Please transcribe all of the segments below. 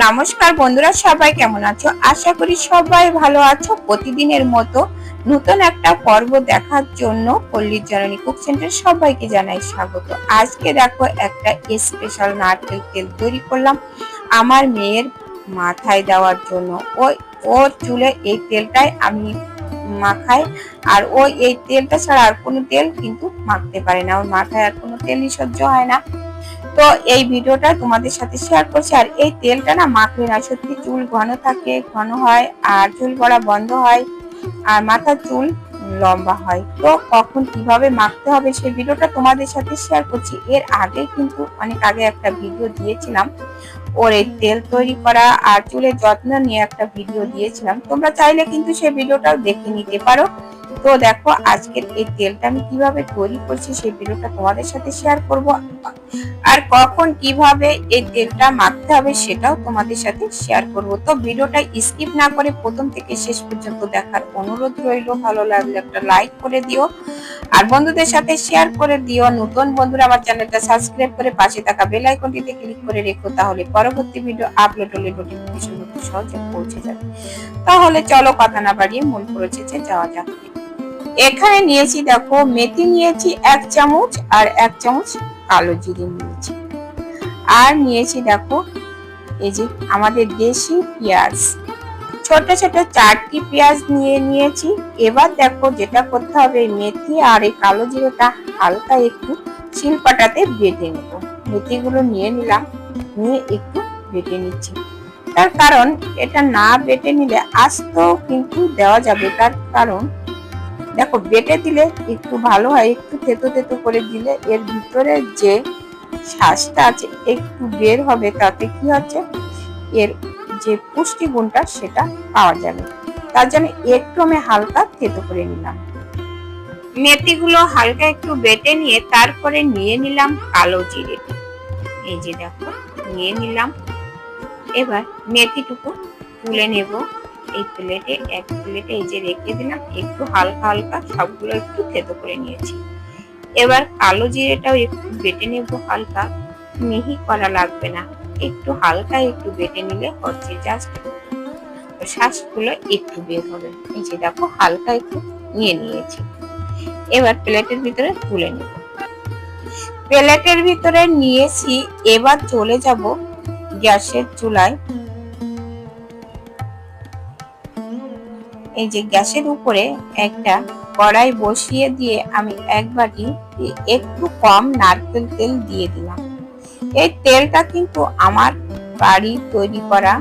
নমস্কার বন্ধুরা, সবাই কেমন আছো? আশা করি সবাই ভালো আছো। প্রতিদিনের মতো নতুন একটা পর্ব দেখার জন্য পল্লীর জননী কুক সেন্টার সবাইকে জানাই স্বাগত। আজকে দেখো একটা স্পেশাল নারকেল তেল তৈরি করলাম। আমার মেয়ের মাথায় দেওয়ার জন্য। ওই ওর চুলে এই তেলটাই আমি মাখাই। আর ও এই তেলটা ছাড়া আর কোনো তেল কিন্তু মাখতে পারে না। ওর মাথায় আর কোনো তেলই সহ্য হয় না। তো এই ভিডিওটা তোমাদের সাথে শেয়ার করছি। আর এই তেলটা না মাখলে না সত্যি চুল ঘন থাকে, ঘন হয় আর চুল পড়া বন্ধ হয় আর মাথার চুল লম্বা হয়। তো কখন কীভাবে মাখতে হবে সেই ভিডিওটা তোমাদের সাথে শেয়ার করছি। এর আগে কিন্তু অনেক আগে একটা ভিডিও দিয়েছিলাম। ওর এই তেল তৈরি করা আর চুলের যত্ন নিয়ে একটা ভিডিও দিয়েছিলাম। তোমরা চাইলে কিন্তু সেই ভিডিওটাও দেখে নিতে পারো। তো দেখো, আজকের এই তেলটা আমি কীভাবে তৈরি করছি সেই ভিডিওটা তোমাদের সাথে শেয়ার করব। আর কখন কীভাবে এই তেলটা মাখতে হবে সেটাও তোমাদের সাথে শেয়ার করব। তো ভিডিওটা স্কিপ না করে প্রথম থেকে শেষ পর্যন্ত দেখার অনুরোধ রইল। ভালো লাগলে একটা লাইক করে দিও। আর বন্ধুদের সাথে শেয়ার করে দিও। নতুন বন্ধুরা আমার চ্যানেলটা সাবস্ক্রাইব করে পাশে থাকা বেল আইকনটিতে ক্লিক করে রেখো, তাহলে পরবর্তী ভিডিও আপলোড হলে নোটিফিকেশন সহজে পৌঁছে যাবে। তাহলে চলো কথা না বাড়িয়ে মূল প্রসেসে যাওয়া যাক। এখানে নিয়েছি দেখো, মেথি নিয়েছি এক চামচ আর এক চামচ কালো জিরে নিয়েছি। আর নিয়েছি দেখো, এই যে আমাদের দেশি পেঁয়াজ। ছোট ছোট চারটি পেঁয়াজ নিয়ে নিয়েছি। এবার দেখো যেটা করতে হবে, মেথি আর এই কালো জিরেটা হালকা একটু শিলপাটাতে বেটে নেব। মেথিগুলো নিয়ে নিলাম, নিয়ে একটু বেটে নিচ্ছি। তার কারণ এটা না বেটে নিলে আস্ত কিন্তু দেওয়া যাবে। তার কারণ দেখো, বেটে দিলে একটু ভালো হয়, একটু তেতো তেতো করে দিলে এর ভিতরে যে শ্বাসটা আছে একটু বের হবে, তাতে কি হচ্ছে? এর যে পুষ্টি গুণটা সেটা পাওয়া যাবে। তার জন্য একটু আমি হালকা থেতো করে নিলাম। মেথিগুলো হালকা একটু বেটে নিয়ে তারপরে নিয়ে নিলাম কালো জিরে। এই যে দেখো, নিয়ে নিলাম। এবার মেথিটুকু তুলে নেব। এই প্লেটে, এক প্লেটে এই যে রেখে দিলাম, একটু হালকা হালকা সবগুলো একটু থেতো করে নিয়েছি। এবার কালো জিরেটাও একটু বেটে নেব হালকা। মিহি করা লাগবে না। একটু হালকা একটু বেটে নিলে হচ্ছে জাস্ট শ্বাসগুলো একটু বের হবে। এই যে দেখো, হালকা একটু নিয়ে নিয়েছি। এবার প্লেটের ভিতরে তুলে নেব। প্লেটের ভিতরে নিয়েছি, এবার চলে যাব গ্যাসের চুলায়। এই যে গ্যাসের উপরে একটা কড়াই বসিয়ে দিয়ে আমি এক বাটি একটু কম নারকেল তেল দিয়ে দিলাম। এই তেলটা কিন্তু আমার বাড়ি তৈরি করা,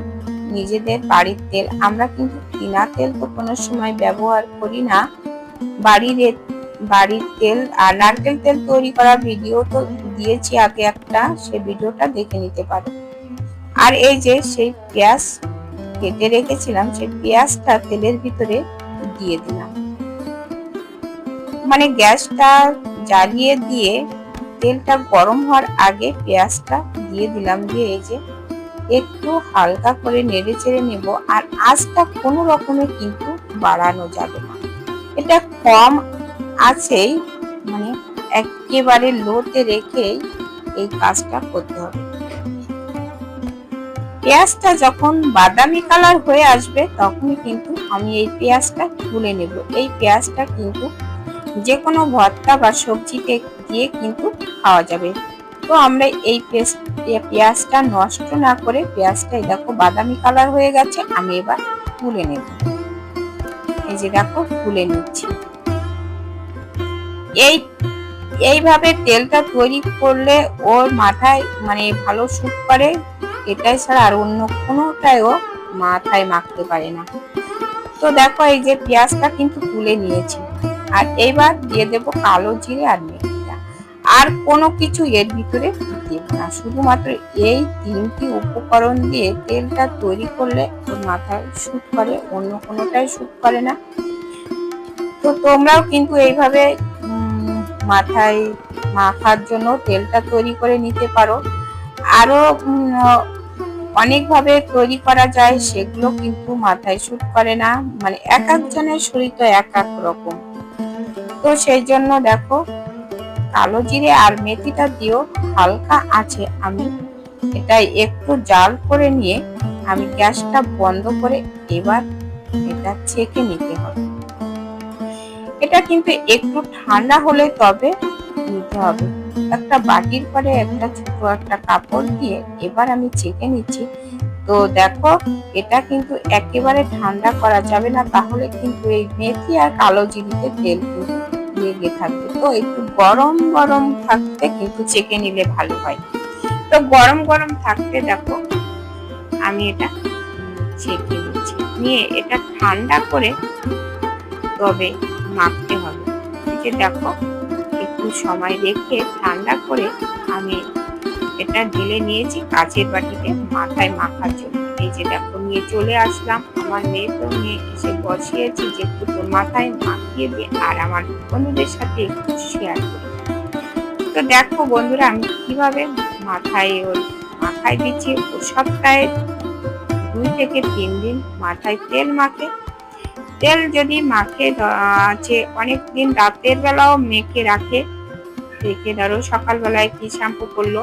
নিজেদের বাড়ির তেল। আমরা কিন্তু কিনা তেল তো কোনো সময় ব্যবহার করি না। বাড়ির বাড়ির তেল, আর নারকেল তেল তৈরি করা ভিডিও তো দিয়েছি আগে একটা, সে ভিডিওটা দেখে নিতে পারো। আর এই যে সেই পেঁয়াজ কেটে রেখেছিলাম, সেই পেঁয়াজটা তেলের ভিতরে দিয়ে দিলাম। মানে গ্যাসটা জ্বালিয়ে দিয়ে তেলটা গরম হওয়ার আগে পেঁয়াজটা দিয়ে দিলাম, দিয়ে এই যে একটু হালকা করে নেড়ে চেড়ে নেব। আর আঁচটা কোনো রকমে কিন্তু বাড়ানো যাবে না। এটা কম আছেই মানে একেবারে লোতে রেখেই এই কাজটা করতে হবে। পেঁয়াজটা যখন বাদামি কালার হয়ে আসবে, তখনই কিন্তু আমি এই পেঁয়াজটা তুলে নেব। এই পেঁয়াজটা কিন্তু যে কোনো ভর্তা বা সবজিতে দিয়ে কিন্তু খাওয়া যাবে। তো আমরা এই পেস্ট পেঁয়াজটা নষ্ট না করে পেঁয়াজটা দেখো বাদামি কালার হয়ে গেছে, আমি এবার তুলে নেব। এই যে দেখো, তুলে নিচ্ছি। এই, এইভাবে তেলটা তৈরি করলে ওর মাথায় মানে ভালো স্যুট করে, এটাই ছাড়া আর অন্য কোনোটাইও মাথায় মাখতে পারে না। তো দেখো এই যে পেঁয়াজটা কিন্তু তুলে নিয়েছি। আর এইবার দিয়ে দেব কালো জিরে আর মেথিটা আর কোনো কিছু এর ভিতরে দেব না। শুধুমাত্র এই তিনটি উপকরণ দিয়ে তেলটা তৈরি করলে ওর মাথায় শুট করে, অন্য কোনোটাই শুট করে না। তো তোমরাও কিন্তু এইভাবে মাথায় মাখার জন্য তেলটা তৈরি করে নিতে পারো। আরও অনেকভাবে তৈরি করা যায়, সেগুলো কিন্তু মাথায় শুট করে না। মানে এক একজনের শরীর তো এক এক রকম। তো সেই জন্য দেখো কালো জিরে আর মেথিটা দিয়েও হালকা আছে আমি। এটা একটু জাল করে নিয়ে আমি গ্যাসটা বন্ধ করে এবার এটা ছেঁকে নিতে হবে। এটা কিন্তু একটু ঠান্ডা হলে তবে নিতে হবে। একটা বাটির পরে একটা ছোট একটা কাপড় দিয়ে এবার আমি ছেঁকে নিচ্ছি। তো দেখো, এটা কিন্তু একেবারে ঠান্ডা করা যাবে না, তাহলে কিন্তু এই মেথি আর কালো জিরিতে তেল কিন্তু লেগে থাকবে তো একটু গরম গরম থাকতে কিন্তু চেকে নিলে ভালো হয়। তো গরম গরম থাকতে দেখো, আমি এটা ছেঁকে নিচ্ছি। নিয়ে এটা ঠান্ডা করে তবে মাখতে হবে। যে দেখো, একটু সময় রেখে ঠান্ডা করে আমি এটা ঢেলে নিয়েছি কাচের বাটিতে মাথায় মাখার জন্য। এই যে দেখো, নিয়ে চলে আসলাম। আমার মেয়ে তো এসে বসিয়েছি যে তোর মাথায় মাখিয়ে দিয়ে আর আমার বন্ধুদের সাথে একটু শেয়ার করি। তো দেখো বন্ধুরা, আমি কীভাবে মাথায় ওর মাথায় দিচ্ছি? ও সপ্তাহে দুই থেকে তিন দিন মাথায় তেল মাখে। তেল যদি মাখে আছে অনেক দিন রাতের বেলাও মেখে রাখে। রেখে ধরো সকালবেলায় কি শ্যাম্পু করল?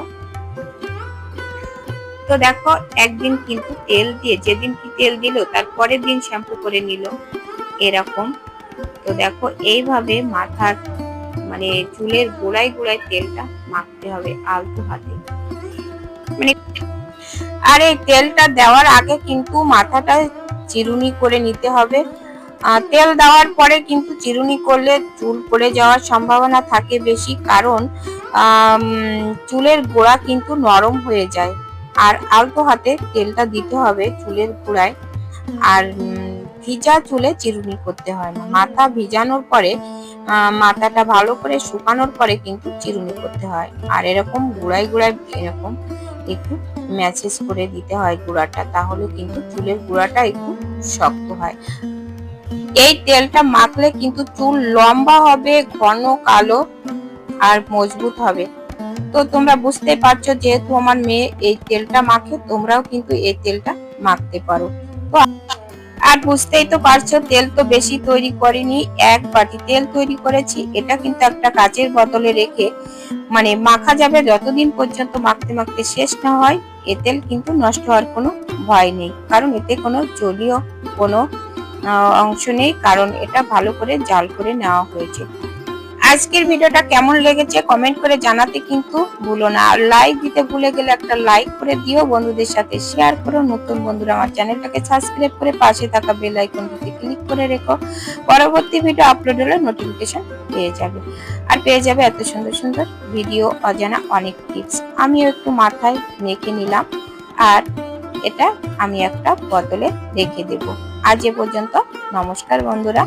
তো দেখো, একদিন কিন্তু তেল দিয়ে, যেদিন কি তেল দিল, তার পরের দিন শ্যাম্পু করে নিল। এরকম। তো দেখো, এইভাবে মাথার মানে চুলের গোড়ায় গোড়ায় তেলটা মাখতে হবে আলতু হাতে। মানে আর এই তেলটা দেওয়ার আগে কিন্তু মাথাটা চিরুনি করে নিতে হবে। তেল দেওয়ার পরে কিন্তু চিরুনি করলে চুল পড়ে যাওয়ার সম্ভাবনা থাকে বেশি, কারণ চুলের গোড়া কিন্তু নরম হয়ে যায়। আর আলতো হাতে তেলটা দিতে হবে চুলের গোড়ায়। আর ভিজা চুলে চিরুনি করতে হয় না। মাথা ভিজানোর পরে মাথাটা ভালো করে শুকানোর পরে কিন্তু চিরুনি করতে হয়। আর এরকম গুড়ায় গুড়ায় এরকম একটু ম্যাসেজ করে দিতে হয় গুঁড়াটা, তাহলে কিন্তু চুলের গুঁড়াটা একটু শক্ত হয়। এই তেলটা মাখলে কিন্তু চুল লম্বা হবে, ঘন, কালো আর মজবুত হবে। তো তোমরা বুঝতে পারছ যেহেতু আমার মেয়ে এই তেলটা মাখে, তোমরাও কিন্তু এই তেলটা মাখতে পারো। তো আর বুঝতেই তো পারছ, তেল তো বেশি তৈরি করিনি, এক বাটি তেল তৈরি করেছি, এটা কিন্তু একটা কাচের বোতলে রেখে মানে মাখা যাবে যতদিন পর্যন্ত মাখতে মাখতে শেষ না হয়, এ তেল কিন্তু নষ্ট হওয়ার কোনো ভয় নেই, কারণ এতে কোনো জলীয় কোনো অংশ নেই, কারণ এটা ভালো করে জাল করে নেওয়া হয়েছে। আজকের ভিডিওটা কেমন লেগেছে কমেন্ট করে জানাতে কিন্তু ভুলো না। আর লাইক দিতে ভুলে গেলে একটা লাইক করে দিও, বন্ধুদের সাথে শেয়ার করো। নতুন বন্ধুরা আমার চ্যানেলটাকে সাবস্ক্রাইব করে পাশে থাকা বেল আইকনটিতে ক্লিক করে রেখো। পরবর্তী ভিডিও আপলোড হলে নোটিফিকেশন পেয়ে যাবে। আর পেয়ে যাবে এত সুন্দর সুন্দর ভিডিও অজানা অনেক টিপস আমিও একটু মাথায় মেখে নিলাম আর এটা আমি একটা বোতলে রেখে দেব। আজ এ পর্যন্ত নমস্কার বন্ধুরা।